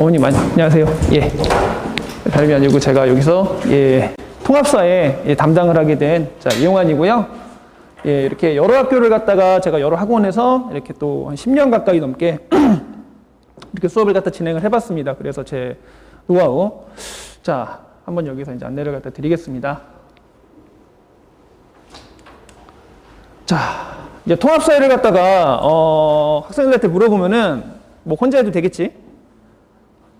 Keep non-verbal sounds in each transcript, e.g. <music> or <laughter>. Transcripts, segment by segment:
어머님 안- 안녕하세요. 예. 다름이 아니고 제가 여기서 예, 통합사에 예, 담당을 하게 된 자, 이용환이고요. 예, 이렇게 여러 학교를 갔다가 제가 여러 학원에서 이렇게 또 한 10년 가까이 넘게 <clears throat> 이렇게 수업을 갖다 진행을 해봤습니다. 그래서 제 노하우. 자, 한번 여기서 이제 안내를 갖다 드리겠습니다. 자, 이제 통합사회를 갖다가 어, 학생들한테 물어보면은 뭐 혼자 해도 되겠지?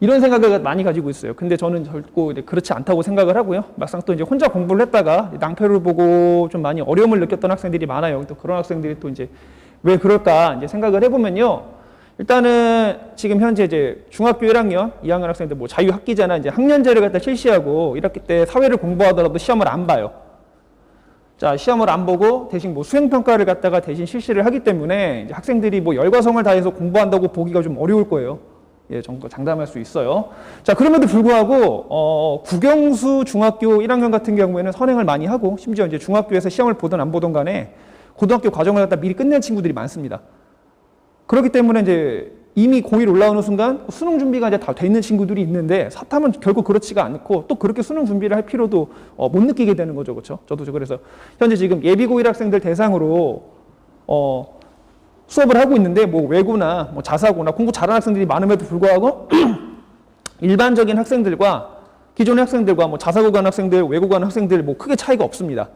이런 생각을 많이 가지고 있어요. 근데 저는 이제 그렇지 않다고 생각을 하고요. 막상 또 이제 혼자 공부를 했다가 낭패를 보고 좀 많이 어려움을 느꼈던 학생들이 많아요. 또 그런 학생들이 또 이제 왜 그럴까 이제 생각을 해보면요. 일단은 지금 현재 이제 중학교 1학년, 2학년 학생들 뭐 자유학기잖아. 이제 학년제를 갖다 실시하고 1학기 때 사회를 공부하더라도 시험을 안 봐요. 자, 시험을 안 보고 대신 뭐 수행평가를 갖다가 대신 실시를 하기 때문에 학생들이 뭐 열과성을 다해서 공부한다고 보기가 좀 어려울 거예요. 예, 정 장담할 수 있어요. 자, 그럼에도 불구하고, 어, 국영수 중학교 1학년 같은 경우에는 선행을 많이 하고, 심지어 이제 중학교에서 시험을 보든 안 보든 간에 고등학교 과정을 갖다 미리 끝낸 친구들이 많습니다. 그렇기 때문에 이제 이미 고1 올라오는 순간 수능 준비가 이제 다 돼 있는 친구들이 있는데 사탐은 결국 그렇지가 않고 또 그렇게 수능 준비를 할 필요도 어, 못 느끼게 되는 거죠. 그렇죠? 저도 그래서 현재 지금 예비 고1 학생들 대상으로 어, 수업을 하고 있는데 뭐 외고나 뭐 자사고나 공부 잘하는 학생들이 많음에도 불구하고 <clears throat> 일반적인 학생들과 기존의 학생들과 뭐 자사고 간 학생들, 외고 간 학생들 뭐 크게 차이가 없습니다.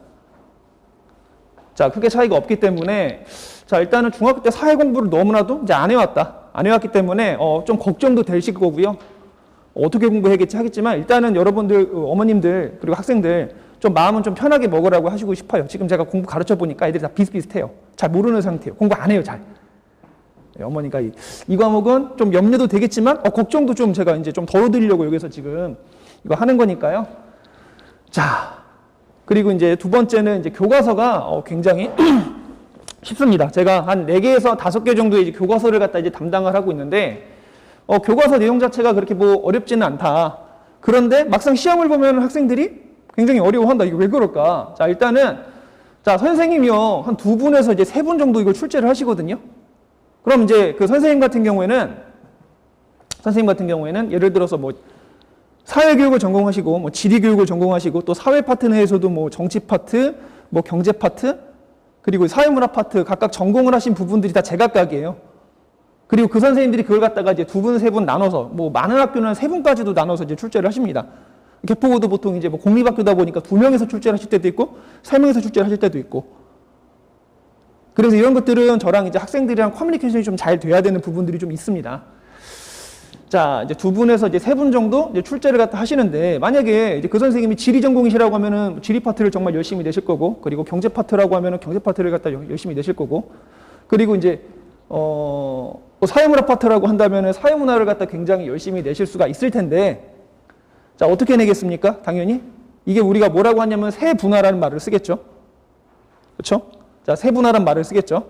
자, 크게 차이가 없기 때문에 자, 일단은 중학교 때 사회 공부를 너무나도 이제 안 해왔다. 안 해왔기 때문에 어, 좀 걱정도 되실 거고요. 어떻게 공부해야겠지 하겠지만 일단은 여러분들 어, 어머님들 그리고 학생들 좀 마음은 좀 편하게 먹으라고 하시고 싶어요. 지금 제가 공부 가르쳐 보니까 애들이 다 비슷비슷해요. 잘 모르는 상태예요. 공부 안 해요, 잘. 네, 어머니가 이, 이 과목은 좀 염려도 되겠지만 어, 걱정도 좀 제가 이제 좀 덜어드리려고 여기서 지금 이거 하는 거니까요. 자, 그리고 이제 두 번째는 이제 교과서가 어, 굉장히 <clears throat> 쉽습니다. 제가 한 4개에서 5개 정도의 이제 교과서를 갖다 이제 담당을 하고 있는데 어, 교과서 내용 자체가 그렇게 뭐 어렵지는 않다. 그런데 막상 시험을 보면 학생들이 굉장히 어려워한다. 이게 왜 그럴까? 자, 일단은 자, 선생님이요. 한 두 분에서 이제 세 분 정도 이걸 출제를 하시거든요. 그럼 이제 그 선생님 같은 경우에는 선생님 같은 경우에는 예를 들어서 뭐 사회교육을 전공하시고 뭐 지리교육을 전공하시고 또 사회 파트 내에서도 뭐 정치 파트, 뭐 경제 파트, 그리고 사회문화 파트 각각 전공을 하신 부분들이 다 제각각이에요. 그리고 그 선생님들이 그걸 갖다가 이제 두 분, 세 분 나눠서 뭐 많은 학교는 세 분까지도 나눠서 이제 출제를 하십니다. 개포고도 보통 이제 뭐 공립학교다 보니까 두 명에서 출제를 하실 때도 있고 세 명에서 출제를 하실 때도 있고 그래서 이런 것들은 저랑 이제 학생들이랑 커뮤니케이션이 좀 잘 돼야 되는 부분들이 좀 있습니다. 자, 이제 두 분에서 이제 세 분 정도 이제 출제를 갖다 하시는데 만약에 이제 그 선생님이 지리 전공이시라고 하면은 지리 파트를 정말 열심히 내실 거고 그리고 경제 파트라고 하면은 경제 파트를 갖다 여- 열심히 내실 거고 그리고 이제 어, 또 사회문화 파트라고 한다면은 사회문화를 갖다 굉장히 열심히 내실 수가 있을 텐데 자, 어떻게 내겠습니까? 당연히 이게 우리가 뭐라고 하냐면 세 분화라는 말을 쓰겠죠. 그렇죠? 자, 세 분화란 말을 쓰겠죠.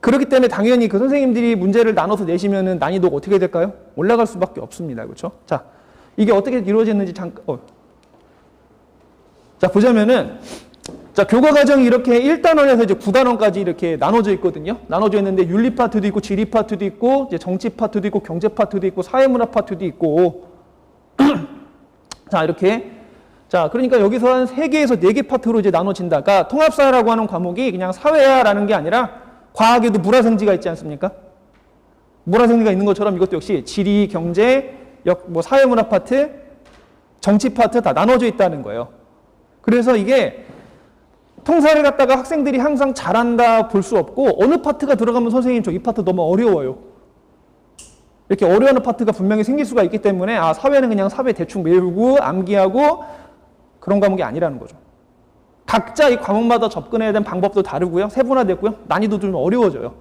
그렇기 때문에 당연히 그 선생님들이 문제를 나눠서 내시면은 난이도가 어떻게 될까요? 올라갈 수밖에 없습니다. 그렇죠? 자, 이게 어떻게 이루어졌는지 잠깐 어. 자, 보자면은 자, 교과 과정이 이렇게 1단원에서 이제 9단원까지 이렇게 나눠져 있거든요. 나눠져 있는데 윤리 파트도 있고 지리 파트도 있고 이제 정치 파트도 있고 경제 파트도 있고 사회문화 파트도 있고 <clears throat> 자, 이렇게 자, 그러니까 여기서 한 3개에서 4개 파트로 이제 나눠진다가 통합사라고 하는 과목이 그냥 사회화라는 게 아니라 과학에도 물화생지가 있지 않습니까? 물화생지가 있는 것처럼 이것도 역시 지리, 경제, 역, 뭐 사회문화 파트, 정치 파트 다 나눠져 있다는 거예요. 그래서 이게 통사를 갖다가 학생들이 항상 잘한다 볼 수 없고 어느 파트가 들어가면 선생님 저 이 파트 너무 어려워요. 이렇게 어려워하는 파트가 분명히 생길 수가 있기 때문에 아 사회는 그냥 사회 대충 외우고 암기하고 그런 과목이 아니라는 거죠. 각자 이 과목마다 접근해야 되는 방법도 다르고요. 세분화됐고요. 난이도도 좀 어려워져요.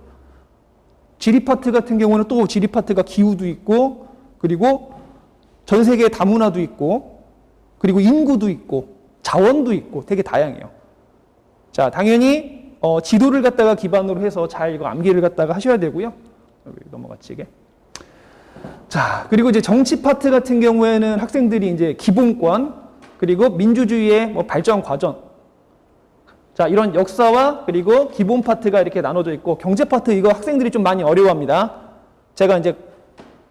지리 파트 같은 경우는 또 지리 파트가 기후도 있고 그리고 전 세계 다문화도 있고 그리고 인구도 있고 자원도 있고 되게 다양해요. 자, 당연히 어, 지도를 갖다가 기반으로 해서 잘 이거 암기를 갖다가 하셔야 되고요. 여기 넘어갔지 이게. 자, 그리고 이제 정치 파트 같은 경우에는 학생들이 이제 기본권 그리고 민주주의의 뭐 발전 과정 자, 이런 역사와 그리고 기본 파트가 이렇게 나눠져 있고 경제 파트 이거 학생들이 좀 많이 어려워합니다. 제가 이제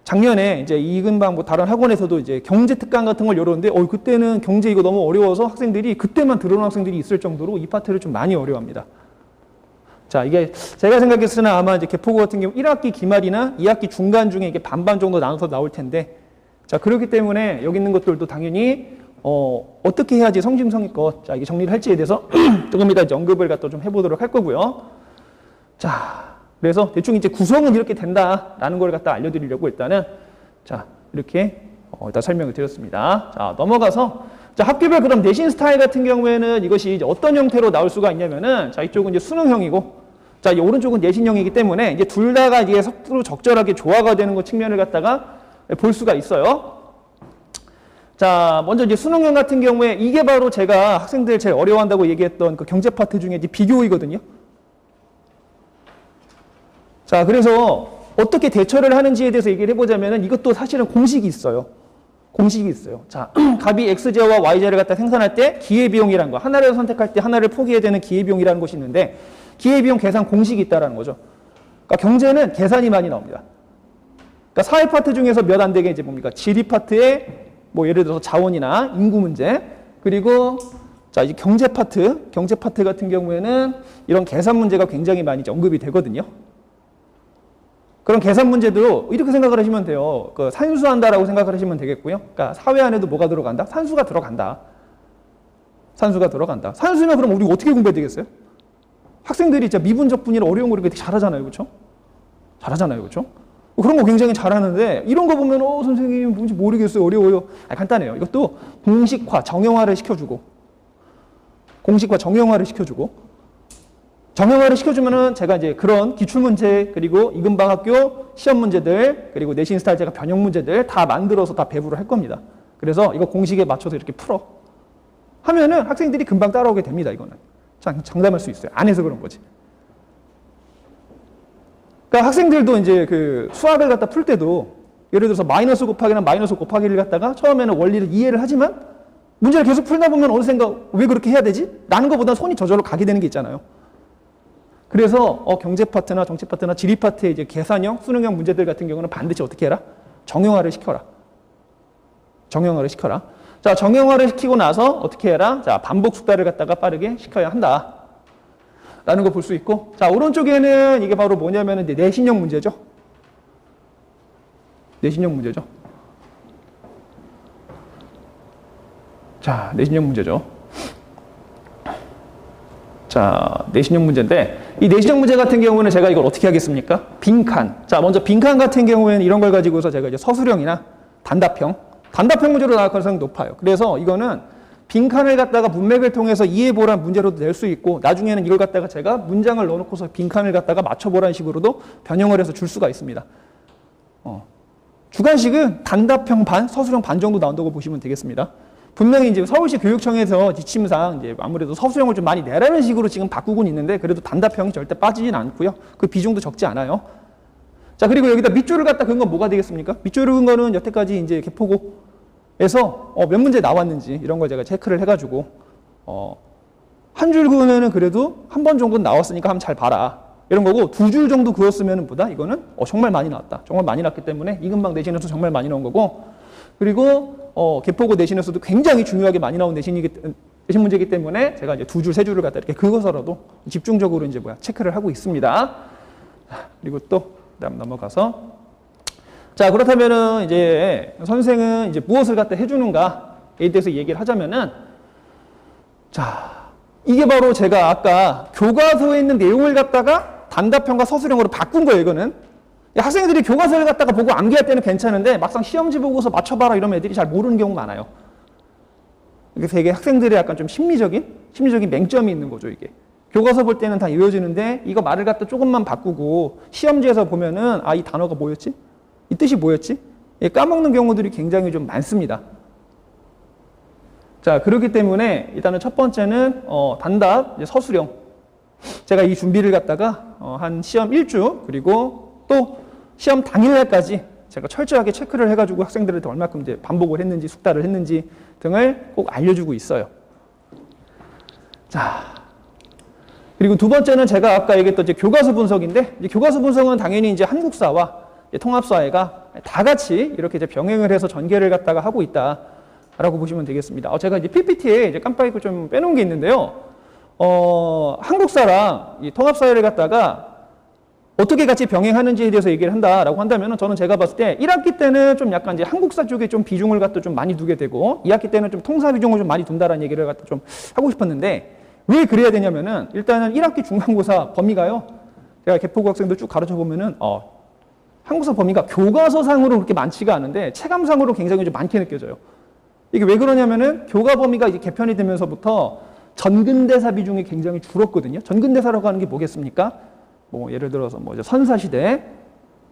작년에 이제 이근방 뭐 다른 학원에서도 이제 경제 특강 같은 걸 열었는데 어 그때는 경제 이거 너무 어려워서 학생들이 그때만 들어온 학생들이 있을 정도로 이 파트를 좀 많이 어려워합니다. 자, 이게 제가 생각했을 때는 아마 이제 개포고 같은 경우 1학기 기말이나 2학기 중간 중에 이게 반반 정도 나눠서 나올 텐데 자, 그렇기 때문에 여기 있는 것들도 당연히 어, 어떻게 해야지 성심성의껏 자, 이게 정리를 할지에 대해서 <clears throat> 조금 이따 언급을 갖다 좀 해보도록 할 거고요. 자, 그래서 대충 이제 구성은 이렇게 된다라는 걸 갖다 알려드리려고 일단은 자, 이렇게 어, 일단 설명을 드렸습니다. 자, 넘어가서 자, 학교별 그럼 내신 스타일 같은 경우에는 이것이 이제 어떤 형태로 나올 수가 있냐면은 자, 이쪽은 이제 수능형이고 자, 이 오른쪽은 내신형이기 때문에 이제 둘 다가 이게 서로 적절하게 조화가 되는 것 측면을 갖다가 볼 수가 있어요. 자, 먼저 이제 수능형 같은 경우에 이게 바로 제가 학생들 제일 어려워한다고 얘기했던 그 경제 파트 중에 이제 비교이거든요. 자, 그래서 어떻게 대처를 하는지에 대해서 얘기를 해보자면은 이것도 사실은 공식이 있어요. 공식이 있어요. 자, <clears throat> 값이 x제와 y제를 갖다 생산할 때 기회비용이라는 거, 하나를 선택할 때 하나를 포기해야 되는 기회비용이라는 것이 있는데 기회비용 계산 공식이 있다라는 거죠. 그러니까 경제는 계산이 많이 나옵니다. 그러니까 사회 파트 중에서 몇 안 되게 이제 뭡니까? 지리 파트에 뭐 예를 들어서 자원이나 인구 문제 그리고 자 이제 경제 파트, 경제 파트 같은 경우에는 이런 계산 문제가 굉장히 많이 언급이 되거든요. 그런 계산 문제도 이렇게 생각을 하시면 돼요. 그 산수한다라고 생각을 하시면 되겠고요. 그러니까 사회 안에도 뭐가 들어간다? 산수가 들어간다. 산수가 들어간다. 산수면 그럼 우리 어떻게 공부해야 되겠어요? 학생들이 진짜 미분적 분위를 어려운 거 이렇게 잘하잖아요. 그렇죠? 잘하잖아요. 그렇죠? 그런 거 굉장히 잘하는데 이런 거 보면 어 선생님 뭔지 모르겠어요. 어려워요. 아, 간단해요. 이것도 공식화, 정형화를 시켜주고 공식화, 정형화를 시켜주고 정형화를 시켜주면은 제가 이제 그런 기출 문제 그리고 이근방 학교 시험 문제들 그리고 내신 스타일 제가 변형 문제들 다 만들어서 다 배부를 할 겁니다. 그래서 이거 공식에 맞춰서 이렇게 풀어 하면은 학생들이 금방 따라오게 됩니다. 이거는 장, 장담할 수 있어요. 안 해서 그런 거지. 그러니까 학생들도 이제 그 수학을 갖다 풀 때도 예를 들어서 마이너스 곱하기나 마이너스 곱하기를 갖다가 처음에는 원리를 이해를 하지만 문제를 계속 풀다 보면 어느샌가 왜 그렇게 해야 되지? 라는 것보다 손이 저절로 가게 되는 게 있잖아요. 그래서 어, 경제 파트나 정치 파트나 지리 파트의 이제 계산형, 수능형 문제들 같은 경우는 반드시 어떻게 해라? 정형화를 시켜라. 정형화를 시켜라. 자, 정형화를 시키고 나서 어떻게 해라? 자, 반복 숙달을 갖다가 빠르게 시켜야 한다. 라는 거 볼 수 있고. 자, 오른쪽에는 이게 바로 뭐냐면 이제 내신형 문제죠. 내신형 문제죠. 자, 내신형 문제죠. 자, 내신형 문제인데 이 내신형 문제 같은 경우는 제가 이걸 어떻게 하겠습니까? 빈칸. 자, 먼저 빈칸 같은 경우에는 이런 걸 가지고서 제가 이제 서술형이나 단답형, 단답형 문제로 나올 가능성이 높아요. 그래서 이거는 빈칸을 갖다가 문맥을 통해서 이해보란 문제로도 낼 수 있고 나중에는 이걸 갖다가 제가 문장을 넣어놓고서 빈칸을 갖다가 맞춰보라는 식으로도 변형을 해서 줄 수가 있습니다. 어. 주관식은 단답형 반, 서술형 반 정도 나온다고 보시면 되겠습니다. 분명히 이제 서울시 교육청에서 지침상 이제 아무래도 서술형을 좀 많이 내라는 식으로 지금 바꾸곤 있는데 그래도 단답형이 절대 빠지진 않고요. 그 비중도 적지 않아요. 자, 그리고 여기다 밑줄을 갖다 그은 건 뭐가 되겠습니까? 밑줄을 그은 거는 여태까지 이제 개포고에서 어, 몇 문제 나왔는지 이런 걸 제가 체크를 해가지고 어, 한 줄 그으면은 그래도 한 번 정도는 나왔으니까 한번 잘 봐라. 이런 거고 두 줄 정도 그었으면 보다 이거는 어, 정말 많이 나왔다. 정말 많이 나왔기 때문에 이근방 내신에서 정말 많이 나온 거고 그리고 어, 개포고 내신에서도 굉장히 중요하게 많이 나온 내신이기 내신 문제이기 때문에 제가 이제 두 줄, 세 줄을 갖다 이렇게 그어서라도 집중적으로 이제 뭐야 체크를 하고 있습니다. 그리고 또 그다음 넘어가서 자 그렇다면은 이제 선생은 이제 무엇을 갖다 해주는가에 대해서 얘기를 하자면은 자 이게 바로 제가 아까 교과서에 있는 내용을 갖다가 단답형과 서술형으로 바꾼 거예요. 이거는 학생들이 교과서를 갖다가 보고 암기할 때는 괜찮은데 막상 시험지 보고서 맞춰봐라 이러면 애들이 잘 모르는 경우 많아요. 이게 되게 학생들의 약간 좀 심리적인 심리적인 맹점이 있는 거죠 이게. 교과서 볼 때는 다 이어지는데 이거 말을 갖다 조금만 바꾸고 시험지에서 보면은 아 이 단어가 뭐였지? 이 뜻이 뭐였지? 예, 까먹는 경우들이 굉장히 좀 많습니다. 자 그렇기 때문에 일단은 첫 번째는 어, 단답 서술형. 제가 이 준비를 갖다가 어, 한 시험 일주 그리고 또 시험 당일날까지 제가 철저하게 체크를 해가지고 학생들한테 얼마큼 이제 반복을 했는지 숙달을 했는지 등을 꼭 알려주고 있어요. 자, 그리고 두 번째는 제가 아까 얘기했던 이제 교과서 분석인데 이제 교과서 분석은 당연히 이제 한국사와 이제 통합사회가 다 같이 이렇게 이제 병행을 해서 전개를 갖다가 하고 있다라고 보시면 되겠습니다. 어, 제가 이제 PPT에 이제 깜빡이 좀 빼놓은 게 있는데요. 어, 한국사랑 이 통합사회를 갖다가 어떻게 같이 병행하는지에 대해서 얘기를 한다라고 한다면 저는 제가 봤을 때 1학기 때는 좀 약간 이제 한국사 쪽에 좀 비중을 갖다 좀 많이 두게 되고 2학기 때는 좀 통사 비중을 좀 많이 둔다라는 얘기를 갖다 좀 하고 싶었는데 왜 그래야 되냐면은 일단은 1학기 중간고사 범위가요. 제가 개포고 학생들 쭉 가르쳐 보면은 어, 한국사 범위가 교과서상으로 그렇게 많지가 않은데 체감상으로 굉장히 좀 많게 느껴져요. 이게 왜 그러냐면은 교과 범위가 이제 개편이 되면서부터 전근대사 비중이 굉장히 줄었거든요. 전근대사라고 하는 게 뭐겠습니까? 뭐 예를 들어서 뭐 선사 시대,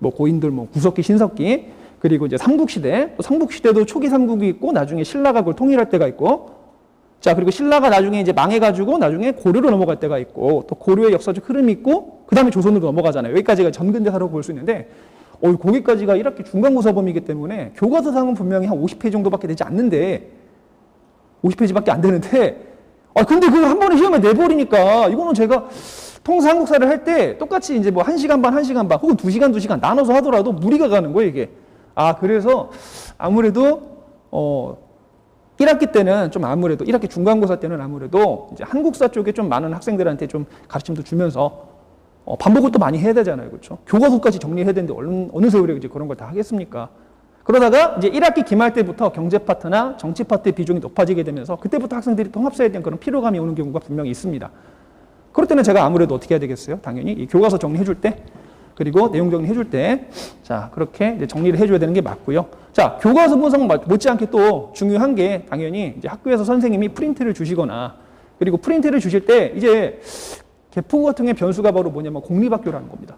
뭐 고인들 뭐 구석기, 신석기, 그리고 이제 삼국 시대, 또 삼국 시대도 초기 삼국이 있고 나중에 신라가 그걸 통일할 때가 있고, 자 그리고 신라가 나중에 이제 망해가지고 나중에 고려로 넘어갈 때가 있고, 또 고려의 역사적 흐름이 있고, 그 다음에 조선으로 넘어가잖아요. 여기까지가 전근대사라고 볼 수 있는데, 어 거기까지가 1학기 중간고사 범위이기 때문에 교과서상은 분명히 한 50페이지 정도밖에 되지 않는데, 50페이지밖에 안 되는데, 아 근데 그거 한 번에 시험에 내버리니까 이거는 제가 통사 한국사를 할 때 똑같이 이제 뭐 1시간 반, 1시간 반, 혹은 2시간, 2시간 나눠서 하더라도 무리가 가는 거예요, 이게. 아, 그래서 아무래도, 어, 1학기 때는 좀 아무래도, 1학기 중간고사 때는 아무래도 이제 한국사 쪽에 좀 많은 학생들한테 좀 가르침도 주면서 어, 반복을 또 많이 해야 되잖아요. 그렇죠? 교과서까지 정리해야 되는데 어느, 어느 세월에 이제 그런 걸 다 하겠습니까? 그러다가 이제 1학기 기말 때부터 경제 파트나 정치 파트의 비중이 높아지게 되면서 그때부터 학생들이 통합사에 대한 그런 피로감이 오는 경우가 분명히 있습니다. 그럴 때는 제가 아무래도 어떻게 해야 되겠어요? 당연히 이 교과서 정리해 줄 때, 그리고 내용 정리해 줄 때, 자, 그렇게 정리를 해 줘야 되는 게 맞고요. 자, 교과서 분석 못지않게 또 중요한 게 당연히 이제 학교에서 선생님이 프린트를 주시거나, 그리고 프린트를 주실 때 이제 개포 같은 게 변수가 바로 뭐냐면 공립학교라는 겁니다.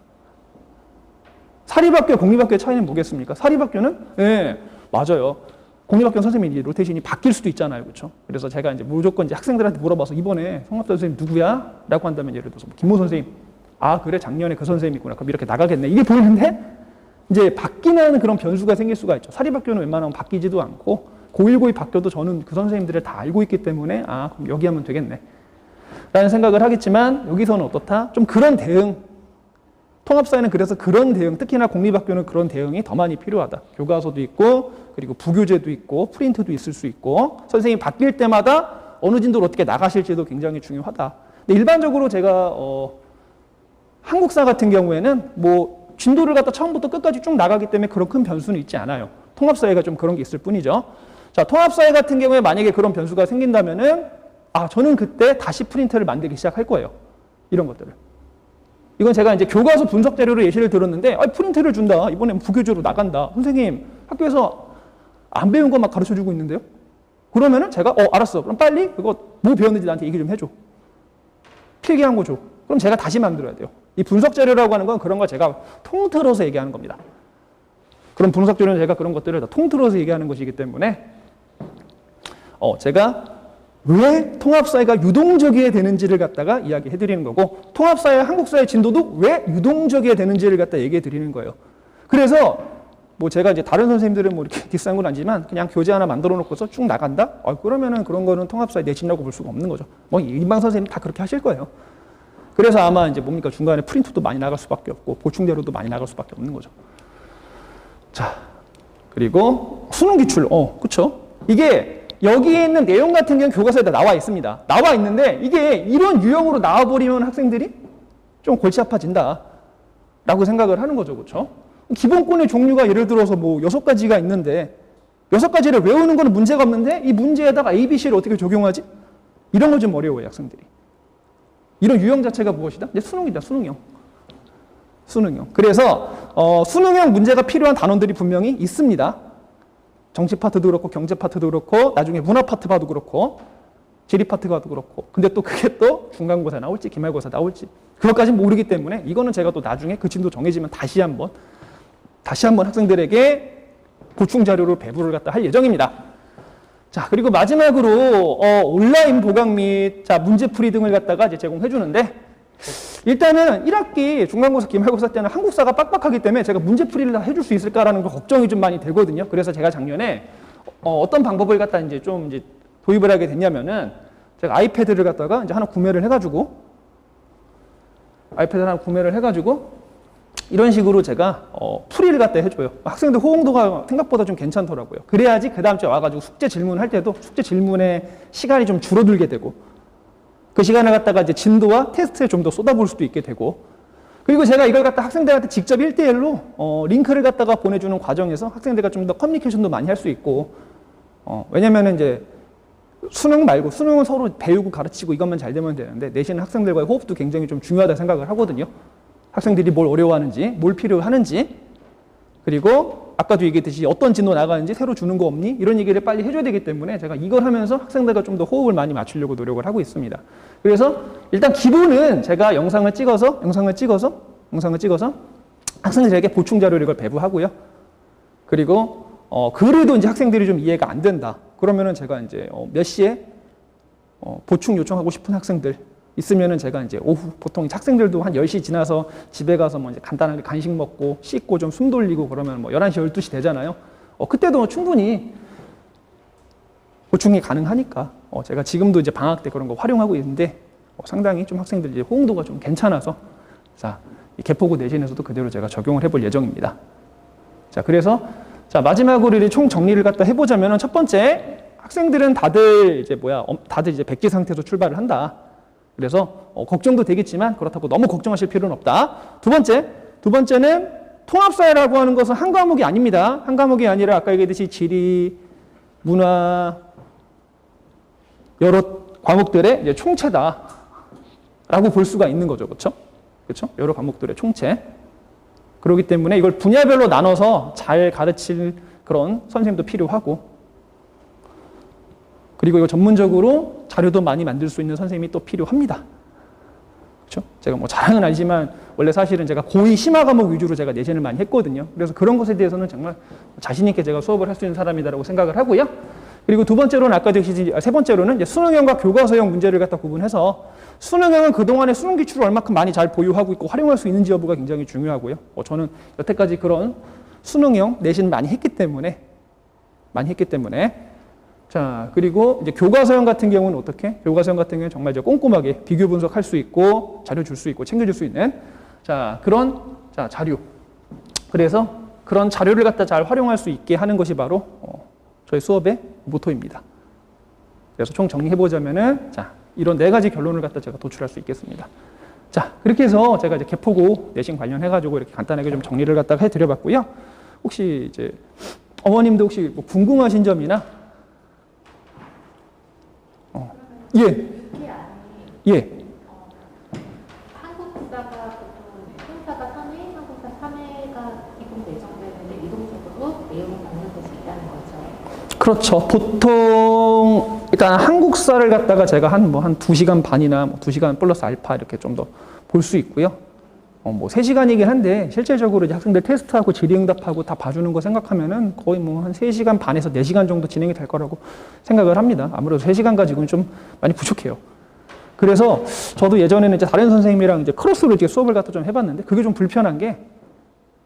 사립학교, 공립학교의 차이는 뭐겠습니까? 사립학교는, 예, 맞아요. 공립학교 선생님이 로테이션이 바뀔 수도 있잖아요. 그렇죠? 그래서 제가 이제 무조건 이제 학생들한테 물어봐서 이번에 성합 선생님 누구야? 라고 한다면 예를 들어서 뭐 김모 선생님. 아, 그래. 작년에 그 선생님 있구나. 그럼 이렇게 나가겠네. 이게 보이는데 이제 바뀌는 그런 변수가 생길 수가 있죠. 사립학교는 웬만하면 바뀌지도 않고 고1, 고2 바뀌어도 저는 그 선생님들을 다 알고 있기 때문에 아, 그럼 여기 하면 되겠네. 라는 생각을 하겠지만 여기서는 어떻다? 좀 그런 대응 통합사회는 그래서 그런 대응, 특히나 공립학교는 그런 대응이 더 많이 필요하다. 교과서도 있고, 그리고 부교재도 있고, 프린트도 있을 수 있고, 선생님이 바뀔 때마다 어느 진도로 어떻게 나가실지도 굉장히 중요하다. 근데 일반적으로 제가, 어, 한국사 같은 경우에는 뭐, 진도를 갖다 처음부터 끝까지 쭉 나가기 때문에 그런 큰 변수는 있지 않아요. 통합사회가 좀 그런 게 있을 뿐이죠. 자, 통합사회 같은 경우에 만약에 그런 변수가 생긴다면은, 아, 저는 그때 다시 프린트를 만들기 시작할 거예요. 이런 것들을. 이건 제가 이제 교과서 분석 자료로 예시를 들었는데, 아, 프린트를 준다. 이번엔 부교재로 나간다. 선생님, 학교에서 안 배운 거막 가르쳐 주고 있는데요? 그러면은 제가, 어, 알았어. 그럼 빨리 그거 뭐 배웠는지 나한테 얘기 좀 해줘. 필기한 거 줘. 그럼 제가 다시 만들어야 돼요. 이 분석 자료라고 하는 건 그런 걸 제가 통틀어서 얘기하는 겁니다. 그런 분석 자료는 제가 그런 것들을 다 통틀어서 얘기하는 것이기 때문에, 어, 제가 왜 통합사회가 유동적이어야 되는지를 갖다가 이야기해 드리는 거고 통합사회 한국사회 진도도 왜 유동적이어야 되는지를 갖다 얘기해 드리는 거예요. 그래서 뭐 제가 이제 다른 선생님들은 뭐 이렇게 <laughs> 비싼 건 아니지만 그냥 교재 하나 만들어 놓고서 쭉 나간다? 어, 그러면은 그런 거는 통합사회 내친다고 볼 수가 없는 거죠. 뭐 일반 선생님 다 그렇게 하실 거예요. 그래서 아마 이제 뭡니까 중간에 프린트도 많이 나갈 수밖에 없고 보충 자료도 많이 나갈 수밖에 없는 거죠. 자 그리고 수능 기출, 어, 그렇죠? 이게 여기에 있는 내용 같은 경우는 교과서에 다 나와 있습니다. 나와 있는데 이게 이런 유형으로 나와 버리면 학생들이 좀 골치 아파진다. 라고 생각을 하는 거죠. 그렇죠? 기본권의 종류가 예를 들어서 뭐 여섯 가지가 있는데 여섯 가지를 외우는 거는 문제가 없는데 이 문제에다가 ABC를 어떻게 적용하지? 이런 거 좀 어려워요. 학생들이. 이런 유형 자체가 무엇이다? 이제 수능이다. 수능형. 수능형. 그래서 어, 수능형 문제가 필요한 단원들이 분명히 있습니다. 정치 파트도 그렇고 경제 파트도 그렇고 나중에 문화 파트 봐도 그렇고 지리 파트 봐도 그렇고 근데 또 그게 또 중간고사 나올지 기말고사 나올지 그것까지는 모르기 때문에 이거는 제가 또 나중에 그 진도 정해지면 다시 한번 다시 한번 학생들에게 보충 자료를 배부를 갖다 할 예정입니다. 자 그리고 마지막으로 어, 온라인 보강 및 자, 문제풀이 등을 갖다가 이제 제공해 주는데 일단은 1학기 중간고사, 기말고사 때는 한국사가 빡빡하기 때문에 제가 문제풀이를 다 해줄 수 있을까라는 거 걱정이 좀 많이 되거든요. 그래서 제가 작년에 어, 떤 방법을 갖다 이제 좀 이제 도입을 하게 됐냐면은 제가 아이패드를 갖다가 이제 하나 구매를 해가지고 아이패드 하나 구매를 해가지고 이런 식으로 제가 어, 풀이를 갖다 해줘요. 학생들 호응도가 생각보다 좀 괜찮더라고요. 그래야지 그 다음 주에 와가지고 숙제 질문할 때도 숙제 질문에 시간이 좀 줄어들게 되고 그 시간을 갖다가 이제 진도와 테스트에 좀 더 쏟아부을 수도 있게 되고 그리고 제가 이걸 갖다 학생들한테 직접 1대1로 어, 링크를 갖다가 보내주는 과정에서 학생들과 좀 더 커뮤니케이션도 많이 할 수 있고 어, 왜냐면은 이제 수능 말고 수능은 서로 배우고 가르치고 이것만 잘 되면 되는데 내신 학생들과의 호흡도 굉장히 좀 중요하다 생각을 하거든요. 학생들이 뭘 어려워하는지, 뭘 필요하는지, 그리고 아까도 얘기했듯이 어떤 진도 나가는지 새로 주는 거 없니? 이런 얘기를 빨리 해줘야 되기 때문에 제가 이걸 하면서 학생들과 좀 더 호흡을 많이 맞추려고 노력을 하고 있습니다. 그래서 일단 기본은 제가 영상을 찍어서, 영상을 찍어서, 영상을 찍어서 학생들에게 보충 자료를 이걸 배부하고요. 그리고 어, 그래도 이제 학생들이 좀 이해가 안 된다. 그러면은 제가 이제 어, 몇 시에 어, 보충 요청하고 싶은 학생들 있으면은 제가 이제 오후 보통 학생들도 한 10시 지나서 집에 가서 뭐 이제 간단하게 간식 먹고 씻고 좀 숨 돌리고 그러면 뭐 11시, 12시 되잖아요. 어, 그때도 충분히 보충이 가능하니까 어, 제가 지금도 이제 방학 때 그런 거 활용하고 있는데 어, 상당히 좀 학생들 이제 호응도가 좀 괜찮아서 자, 이 개포고 내신에서도 그대로 제가 적용을 해볼 예정입니다. 자, 그래서 자, 마지막으로 이제 총 정리를 갖다 해보자면은 첫 번째 학생들은 다들 이제 뭐야, 엄- 다들 이제 백지 상태에서 출발을 한다. 그래서 어, 걱정도 되겠지만 그렇다고 너무 걱정하실 필요는 없다. 두 번째, 두 번째는 통합사회라고 하는 것은 한 과목이 아닙니다. 한 과목이 아니라 아까 얘기했듯이 지리, 문화, 여러 과목들의 총체다라고 볼 수가 있는 거죠, 그렇죠? 그렇죠? 여러 과목들의 총체. 그렇기 때문에 이걸 분야별로 나눠서 잘 가르칠 그런 선생님도 필요하고 그리고 이거 전문적으로 자료도 많이 만들 수 있는 선생님이 또 필요합니다. 그렇죠? 제가 뭐 자랑은 아니지만 원래 사실은 제가 고2 심화 과목 위주로 제가 내신을 많이 했거든요. 그래서 그런 것에 대해서는 정말 자신 있게 제가 수업을 할 수 있는 사람이다라고 생각을 하고요. 그리고 두 번째로는 아까 드시지 아, 세 번째로는 수능형과 교과서형 문제를 갖다 구분해서 수능형은 그동안에 수능 기출을 얼마큼 많이 잘 보유하고 있고 활용할 수 있는지 여부가 굉장히 중요하고요. 어, 저는 여태까지 그런 수능형 내신 많이 했기 때문에 많이 했기 때문에 자 그리고 이제 교과서형 같은 경우는 어떻게? 교과서형 같은 경우는 정말 이제 꼼꼼하게 비교 분석할 수 있고 자료 줄 수 있고 챙겨줄 수 있는 자 그런 자 자료 그래서 그런 자료를 갖다 잘 활용할 수 있게 하는 것이 바로 어, 저희 수업의 모토입니다. 그래서 총 정리해 보자면은 자 이런 네 가지 결론을 갖다 제가 도출할 수 있겠습니다. 자 그렇게 해서 제가 이제 개포고 내신 관련해 가지고 이렇게 간단하게 좀 정리를 갖다가 해드려봤고요. 혹시 이제 어머님도 혹시 뭐 궁금하신 점이나 어, 예, 예, 한국사가 보통 한국사가 3회, 한국사 3회가 기본 예정되는데 이동적으로 내용을 받는 곳이 있다는 거죠. 그렇죠. 보통 일단 한국사를 갖다가 제가 한 뭐한두 시간 반이나 뭐두 시간 플러스 알파 이렇게 좀 더 볼 수 있고요. 어, 뭐 3시간이긴 한데 실제적으로 이제 학생들 테스트하고 질의응답하고 다 봐주는 거 생각하면은 거의 뭐 한 3시간 반에서 4시간 정도 진행이 될 거라고 생각을 합니다. 아무래도 3시간 가지고는 좀 많이 부족해요. 그래서 저도 예전에는 이제 다른 선생님이랑 이제 크로스로 이제 수업을 갖다 좀 해봤는데 그게 좀 불편한 게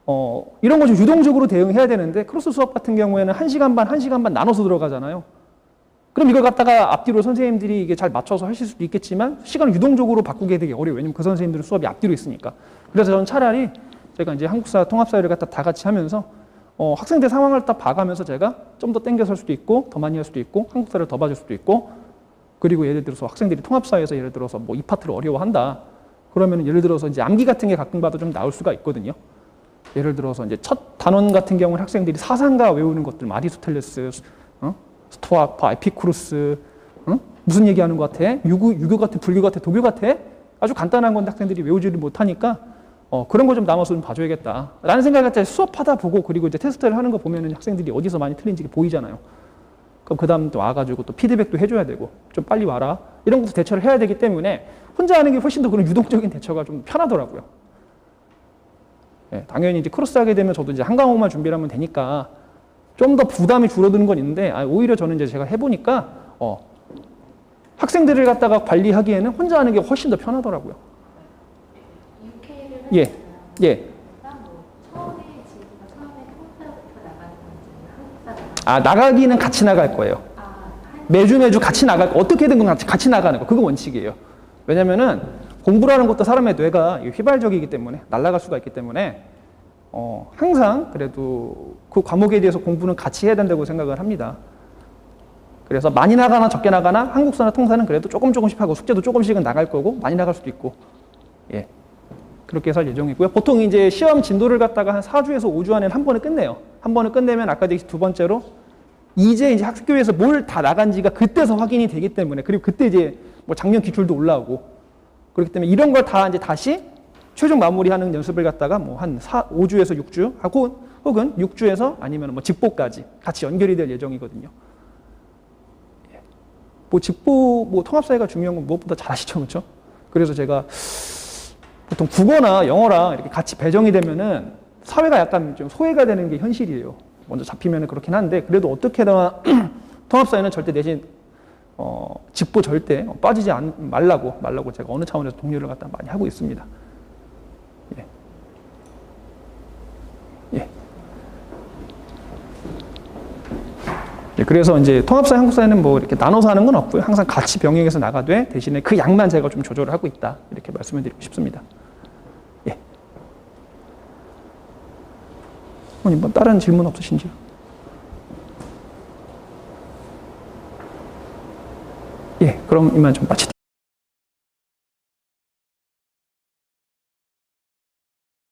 어, 이런 거 좀 유동적으로 대응해야 되는데 크로스 수업 같은 경우에는 1시간 반, 1시간 반 나눠서 들어가잖아요. 그럼 이걸 갖다가 앞뒤로 선생님들이 이게 잘 맞춰서 하실 수도 있겠지만 시간을 유동적으로 바꾸게 되게 어려워요. 왜냐면 그 선생님들은 수업이 앞뒤로 있으니까. 그래서 저는 차라리 제가 이제 한국사 통합사회를 갖다 다 같이 하면서 어, 학생들 상황을 딱 봐가면서 제가 좀 더 땡겨서 할 수도 있고 더 많이 할 수도 있고 한국사를 더 봐줄 수도 있고 그리고 예를 들어서 학생들이 통합사회에서 예를 들어서 뭐 이 파트를 어려워한다. 그러면 예를 들어서 이제 암기 같은 게 가끔 봐도 좀 나올 수가 있거든요. 예를 들어서 이제 첫 단원 같은 경우는 학생들이 사상가 외우는 것들 마리스토텔레스, 어? 스토아파, 에피쿠로스, 어? 무슨 얘기하는 것 같아? 유교, 유교 같아, 불교 같아, 도교 같아? 아주 간단한 건데 학생들이 외우지를 못하니까 어, 그런 거 좀 남아서 좀 봐줘야겠다. 라는 생각을 갖다 수업하다 보고 그리고 이제 테스트를 하는 거 보면은 학생들이 어디서 많이 틀린지 보이잖아요. 그럼 그 다음 또 와가지고 또 피드백도 해줘야 되고 좀 빨리 와라. 이런 것도 대처를 해야 되기 때문에 혼자 하는 게 훨씬 더 그런 유동적인 대처가 좀 편하더라고요. 예, 당연히 이제 크로스 하게 되면 저도 이제 한 과목만 준비를 하면 되니까 좀 더 부담이 줄어드는 건 있는데 아, 오히려 저는 이제 제가 해보니까 어, 학생들을 갖다가 관리하기에는 혼자 하는 게 훨씬 더 편하더라고요. 예, 예. 아 나가기는 같이 나갈 거예요. 매주 매주 같이 나갈 거 어떻게든 같이 같이 나가는 거 그거 원칙이에요. 왜냐면은 공부라는 것도 사람의 뇌가 휘발적이기 때문에 날아갈 수가 있기 때문에 어, 항상 그래도 그 과목에 대해서 공부는 같이 해야 된다고 생각을 합니다. 그래서 많이 나가나 적게 나가나 한국사나 통사는 그래도 조금 조금씩 하고 숙제도 조금씩은 나갈 거고 많이 나갈 수도 있고 예 그렇게 해서 할 예정이고요. 보통 이제 시험 진도를 갖다가 한 4주에서 5주 안에 한 번에 끝내요. 한 번에 끝내면 아까 얘기했두 번째로 이제 이제 학교에서 뭘 다 나간지가 그때서 확인이 되기 때문에 그리고 그때 이제 뭐 작년 기출도 올라오고 그렇기 때문에 이런 걸 다 이제 다시 최종 마무리하는 연습을 갖다가 뭐 한 5주에서 6주 하고 혹은 6주에서 아니면 뭐 직보까지 같이 연결이 될 예정이거든요. 예. 뭐 직보 뭐 통합 사회가 중요한 건 무엇보다 잘하시죠, 그렇죠? 그래서 제가 보통 국어나 영어랑 이렇게 같이 배정이 되면은 사회가 약간 좀 소외가 되는 게 현실이에요. 먼저 잡히면 그렇긴 한데 그래도 어떻게든 <clears throat> 통합사회는 절대 내신 어, 직보 절대 빠지지 않, 말라고 말라고 제가 어느 차원에서 독려를 갖다 많이 하고 있습니다. 예. 예. 예, 그래서 이제 통합사 한국사회는 뭐 이렇게 나눠서 하는 건 없고요. 항상 같이 병행해서 나가되 대신에 그 양만 제가 좀 조절을 하고 있다. 이렇게 말씀을 드리고 싶습니다. 어머니 뭐 다른 질문 없으신지요? 예, 그럼 이만 좀 마치도록